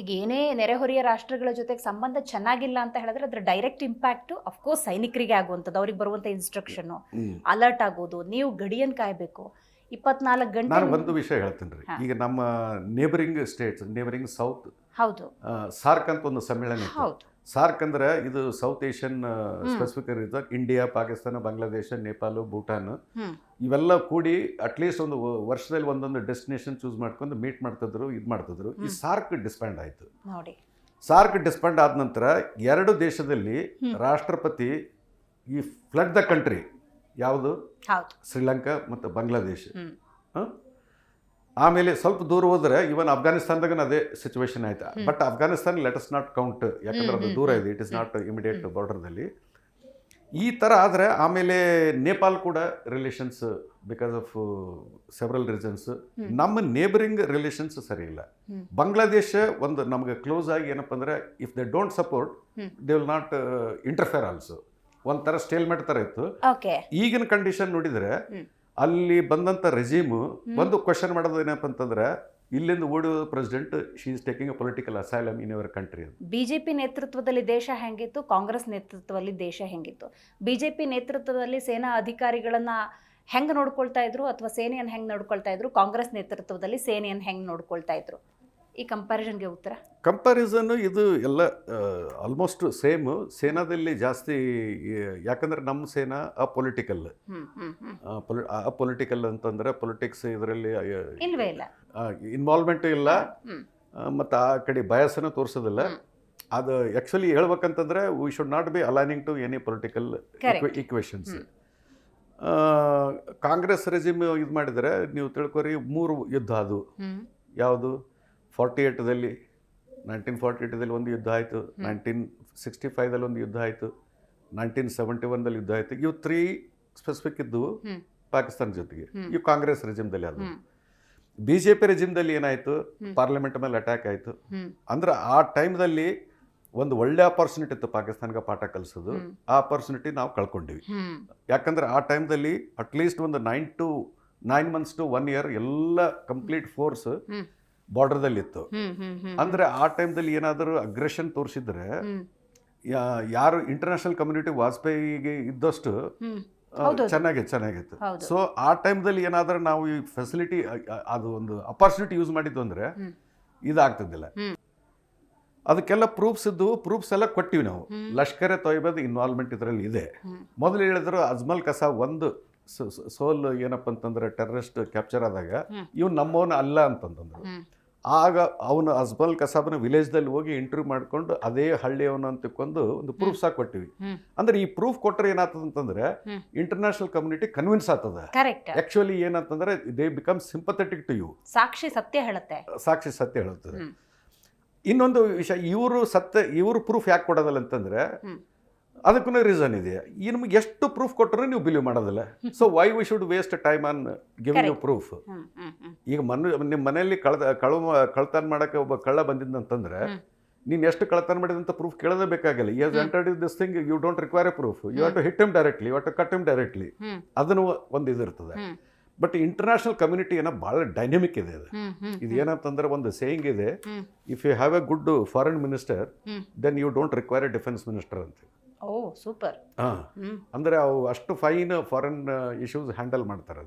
ಈಗ ಏನೇ ನೆರೆಹೊರೆಯ ರಾಷ್ಟ್ರಗಳ ಜೊತೆಗೆ ಸಂಬಂಧ ಚೆನ್ನಾಗಿಲ್ಲ ಅಂತ ಹೇಳಿದ್ರೆ ಅದ್ರ ಡೈರೆಕ್ಟ್ ಇಂಪ್ಯಾಕ್ಟ್ ಅಫ್ಕೋರ್ಸ್ ಸೈನಿಕರಿಗೆ ಆಗುವಂಥದ್ದು. ಅವ್ರಿಗೆ ಬರುವಂಥ ಇನ್ಸ್ಟ್ರಕ್ಷನ್ ಅಲರ್ಟ್ ಆಗೋದು. ನೀವು ಗಡಿಯನ್ನು ಕಾಯಬೇಕು. ಇಪ್ಪತ್ನಾಲ್ಕು ಗಂಟೆ ನಾನು ಒಂದು ವಿಷಯ ಹೇಳ್ತೀನಿ ರೀ. ಈಗ ನಮ್ಮ ನೇಬರಿಂಗ್ ಸ್ಟೇಟ್ಸ್ ನೇಬರಿಂಗ್ ಸೌತ್ ಹೌದು. ಸಾರ್ಕ್ ಅಂತ ಒಂದು ಸಮ್ಮೇಳನ ಇತ್ತು. ಹೌದು. ಸಾರ್ಕ್ ಅಂದ್ರೆ ಇದು south Asian. Specific resort India Pakistan Bangladesh Nepal Bhutan hmm. ಇವೆಲ್ಲ ಕೂಡಿ ಅಟ್ಲೀಸ್ಟ್ ಒಂದು ವ- ವರ್ಷದಲ್ಲಿ ಒಂದೊಂದು ಡೆಸ್ಟಿನೇಷನ್ ಚೂಸ್ ಮಾಡ್ಕೊಂಡು ಮೀಟ್ ಮಾಡ್ತಿದ್ರು ಇದು ಮಾಡ್ತಿದ್ರು. ಈ ಸಾರ್ಕ್ ಡಿಸ್ಪ್ಯಾಂಡ್ ಆಯಿತು. ನೋಡಿ. ಸಾರ್ಕ್ ಡಿಸ್ಪ್ಯಾಂಡ್ ಆದ ನಂತರ ಎರಡು ದೇಶದಲ್ಲಿ ರಾಷ್ಟ್ರಪತಿ ಈ ಫ್ಲಡ್ ದ ಕಂಟ್ರಿ ಯಾವುದು? ಶ್ರೀಲಂಕಾ ಮತ್ತು ಬಾಂಗ್ಲಾದೇಶ. ಆಮೇಲೆ ಸ್ವಲ್ಪ ದೂರ ಹೋದ್ರೆ ಇವನ್ ಅಫ್ಘಾನಿಸ್ತಾನದಾಗ ಅದೇ ಸಿಚುವೇಶನ್ ಆಯ್ತು? But Afghanistan let us not count ಯಾಕಂದ್ರೆ ಅದು ದೂರ ಇದೆ. It is. ನಾಟ್ ಇಮಿಡಿಯೇಟ್ ಬಾರ್ಡರ್ದಲ್ಲಿ ಈ ಥರ ಆದರೆ ಆಮೇಲೆ ನೇಪಾಲ್ ಕೂಡ relations because of several reasons ನಮ್ಮ ನೇಬರಿಂಗ್ ರಿಲೇಷನ್ಸ್ ಸರಿ ಇಲ್ಲ. ಬಾಂಗ್ಲಾದೇಶ ಒಂದು ನಮಗೆ ಕ್ಲೋಸ್ ಆಗಿ ಏನಪ್ಪ ಅಂದ್ರೆ if they don't support. They will not interfere also ಒಂಥರ ಸ್ಟೇಲ್ಮೆಟ್ ಥರ ಇತ್ತು. ಓಕೆ ಈಗಿನ ಕಂಡೀಷನ್ ನೋಡಿದ್ರೆ. ಅಲ್ಲಿ ಬಂದಂತ ರೆಜೀಮು ಬಂದು ಒಂದು ಕ್ವಶನ್ ಮಾಡೋದು ಏನಪ್ಪ ಅಂತಂದ್ರೆ ಇಲ್ಲಿಂದ ಓಡಿ president she is taking a political asylum in your country J BJP ನೇತೃತ್ವದಲ್ಲಿ ದೇಶ ಹೆಂಗಿತ್ತು? ಕಾಂಗ್ರೆಸ್ ನೇತೃತ್ವದಲ್ಲಿ ದೇಶ ಹೆಂಗಿತ್ತು? ಬಿಜೆಪಿ ನೇತೃತ್ವದಲ್ಲಿ ಸೇನಾ ಅಧಿಕಾರಿಗಳನ್ನ ಹೆಂಗೆ ನೋಡ್ಕೊಳ್ತಾ ಇದ್ರು? ಅಥವಾ ಸೇನೆಯನ್ನು ಹೆಂಗೆ ನೋಡ್ಕೊಳ್ತಾ ಇದ್ರು? ಕಾಂಗ್ರೆಸ್ ನೇತೃತ್ವದಲ್ಲಿ ಸೇನೆಯನ್ನು ಹೆಂಗೆ ನೋಡ್ಕೊಳ್ತಾ ಇದ್ರು? ಈ ಕಂಪ್ಯಾರಿಸನ್ಗೆ ಉತ್ತರ? ಕಂಪ್ಯಾರಿಸನ್ ಇದು ಎಲ್ಲ ಆಲ್ಮೋಸ್ಟ್ ಸೇಮ್ ಸೇನಾದಲ್ಲಿ ಜಾಸ್ತಿ ಯಾಕಂದ್ರೆ ನಮ್ಮ ಸೇನಾ ಅಪೊಲಿಟಿಕಲ್ ಪೊಲಿಟಿಕಲ್ ಅಪೊಲಿಟಿಕಲ್ ಅಂತಂದ್ರೆ ಪೊಲಿಟಿಕ್ಸ್ ಇದರಲ್ಲಿ ಇನ್ವಾಲ್ವ್ಮೆಂಟ್ ಇಲ್ಲ. ಮತ್ತು ಆ ಕಡೆ ಬಯಸನ್ನು ತೋರಿಸೋದಿಲ್ಲ. ಅದು actually ಹೇಳ್ಬೇಕಂತಂದ್ರೆ we should not be aligning to any political. Equations Congress regime ಇದು ಮಾಡಿದರೆ ನೀವು ತಿಳ್ಕೊರಿ ಮೂರು ಯುದ್ಧ ಅದು. ಯಾವುದು? ಫಾರ್ಟಿ ಏಯ್ಟದಲ್ಲಿ ನೈನ್ಟೀನ್ ಫಾರ್ಟಿ ಏಯ್ಟದಲ್ಲಿ ಒಂದು ಯುದ್ಧ ಆಯಿತು. ನೈನ್ಟೀನ್ ಸಿಕ್ಸ್ಟಿ ಫೈವ್ದಲ್ಲಿ ಒಂದು ಯುದ್ಧ ಆಯಿತು. ನೈನ್ಟೀನ್ ಸೆವೆಂಟಿ ಒನ್ದಲ್ಲಿ ಯುದ್ಧ ಆಯಿತು. ಇವು ತ್ರೀ ಸ್ಪೆಸಿಫಿಕ್ ಇದ್ದವು ಪಾಕಿಸ್ತಾನ ಜೊತೆಗೆ. ಇವು ಕಾಂಗ್ರೆಸ್ ರೆಜಿಮ್ದಲ್ಲಿ ಅದು ಬಿ ಜೆ ಪಿ ರೆಜಿಮ್ದಲ್ಲಿ ಏನಾಯಿತು? ಪಾರ್ಲಿಮೆಂಟ್ ಮೇಲೆ ಅಟ್ಯಾಕ್ ಆಯಿತು. ಅಂದ್ರೆ ಆ ಟೈಮ್ದಲ್ಲಿ ಒಂದು ಒಳ್ಳೆ ಆಪರ್ಚುನಿಟಿ ಇತ್ತು ಪಾಕಿಸ್ತಾನ್ಗೆ ಪಾಠ ಕಲಿಸೋದು. ಆ ಆಪರ್ಚುನಿಟಿ ನಾವು ಕಳ್ಕೊಂಡಿವಿ. ಯಾಕಂದ್ರೆ ಆ ಟೈಮ್ದಲ್ಲಿ ಅಟ್ಲೀಸ್ಟ್ ಒಂದು nine to nine months to one year ಎಲ್ಲ ಕಂಪ್ಲೀಟ್ ಫೋರ್ಸ್ ಹ್ಮ್. ಬಾರ್ಡರ್ದಲ್ಲಿ ಇತ್ತು ಅಂದ್ರೆ ಆ ಟೈಮ್ದಲ್ಲಿ ಏನಾದರೂ ಅಗ್ರೆಷನ್ ತೋರಿಸಿದ್ರೆ ಯಾರು ಇಂಟರ್ನ್ಯಾಷನಲ್ ಕಮ್ಯುನಿಟಿ ವಾಜಪೇಯಿಗೆ ಇದ್ದಷ್ಟು ಚೆನ್ನಾಗಿ. ಚೆನ್ನಾಗಿತ್ತು ಸೊ ಆ ಟೈಮ್ದಲ್ಲಿ ಏನಾದರೂ ನಾವು ಈ ಫೆಸಿಲಿಟಿ ಅದು ಒಂದು ಅಪರ್ಚುನಿಟಿ ಯೂಸ್ ಮಾಡಿದ್ದು ಅಂದ್ರೆ ಇದಾಗ್ತದಿಲ್ಲ ಇದಾಗ್ತಿದ್ದಿಲ್ಲ. ಅದಕ್ಕೆಲ್ಲ ಪ್ರೂಫ್ಸ್ ಇದ್ದು ಪ್ರೂಫ್ಸ್ ಎಲ್ಲ ಕೊಟ್ಟಿವಿ ನಾವು. ಲಷ್ಕರೆ ತೊಯ್ಬದ್ ಇನ್ವಾಲ್ವ್ಮೆಂಟ್ ಇದರಲ್ಲಿ ಇದೆ. ಮೊದಲು ಹೇಳಿದ್ರು ಅಜ್ಮಲ್ ಕಸಾ ಒಂದು ಸೋಲ್ ಏನಪ್ಪ ಅಂತಂದ್ರೆ ಟೆರರಿಸ್ಟ್ ಕ್ಯಾಪ್ಚರ್ ಆದಾಗ. ಇವ್ ನಮ್ಮವನ ಅಲ್ಲ ಅಂತಂತಂದ್ರು. ಆಗ ಅವನು ಅಜ್ಮಲ್ ಕಸಾಬ್ನ ವಿಲೇಜ್ದಲ್ಲಿ ಹೋಗಿ ಇಂಟರ್ವ್ಯೂ ಮಾಡ್ಕೊಂಡು ಅದೇ ಹಳ್ಳಿಯವನು ಅಂತ ತಿಳ್ಕೊಂಡು ಒಂದು ಪ್ರೂಫ್ ಸಹ ಕೊಟ್ಟಿವಿ. ಅಂದ್ರೆ ಈ ಪ್ರೂಫ್ ಕೊಟ್ಟರೆ ಏನಾತದ ಅಂತಂದ್ರೆ ಹ್ಮ್. ಇಂಟರ್ನ್ಯಾಷನಲ್ ಕಮ್ಯುನಿಟಿ ಕನ್ವಿನ್ಸ್ ಆತದ ಆಕ್ಚುಲಿ ಏನಂತಂದ್ರೆ they become sympathetic to you ಸಾಕ್ಷಿ ಸತ್ಯ ಹೇಳುತ್ತೆ. ಸಾಕ್ಷಿ ಸತ್ಯ ಹೇಳುತ್ತದೆ. ಇನ್ನೊಂದು ವಿಷಯ ಇವರು ಸತ್ಯ ಇವರು ಪ್ರೂಫ್ ಯಾಕೆ ಕೊಡೋದಲ್ಲ ಅಂತಂದ್ರೆ. ಅದಕ್ಕೂ ರೀಸನ್ ಇದೆ. ಈ ನಿಮ್ಗೆ ಎಷ್ಟು ಪ್ರೂಫ್ ಕೊಟ್ಟರು ನೀವು ಬಿಲೀವ್ ಮಾಡೋದಿಲ್ಲ. So why we should waste time on giving you proof ಈಗ ಮನು ನಿಮ್ಮ ಮನೆಯಲ್ಲಿ ಕಳ್ದ ಕಳು ಕಳ್ತನ ಮಾಡೋಕ್ಕೆ ಒಬ್ಬ ಕಳ್ಳ ಬಂದಿದ್ದಂತಂದ್ರೆ. ನೀನು ಎಷ್ಟು ಕಳತನ ಮಾಡಿದಂತ ಪ್ರೂಫ್ ಕೇಳೋದೇ ಬೇಕಾಗಿಲ್ಲ. ಈ ಹ್ಮ್. Entered in this thing you don't require a proof you have to hit him directly you have to cut him. Directly ಅದನ್ನು ಒಂದು ಇದಿರ್ತದೆ ಬಟ್ ಇಂಟರ್ನ್ಯಾಷನಲ್ ಕಮ್ಯುನಿಟಿ ಏನೋ ಭಾಳ ಡೈನಮಿಕ್ ಇದೆ ಅದು. ಇದು ಏನಂತಂದ್ರೆ ಒಂದು ಸೇಯಿಂಗ್ ಇದೆ. If you have a good foreign minister. Then you don't require a defence minister ಅಂತ ಓ ಸೂಪರ್. ಹಾಂ. ಅಂದರೆ ಅವು ಅಷ್ಟು ಫೈನ್ ಫಾರಿನ್ ಇಶ್ಯೂಸ್ ಹ್ಯಾಂಡಲ್ ಮಾಡ್ತಾರೆ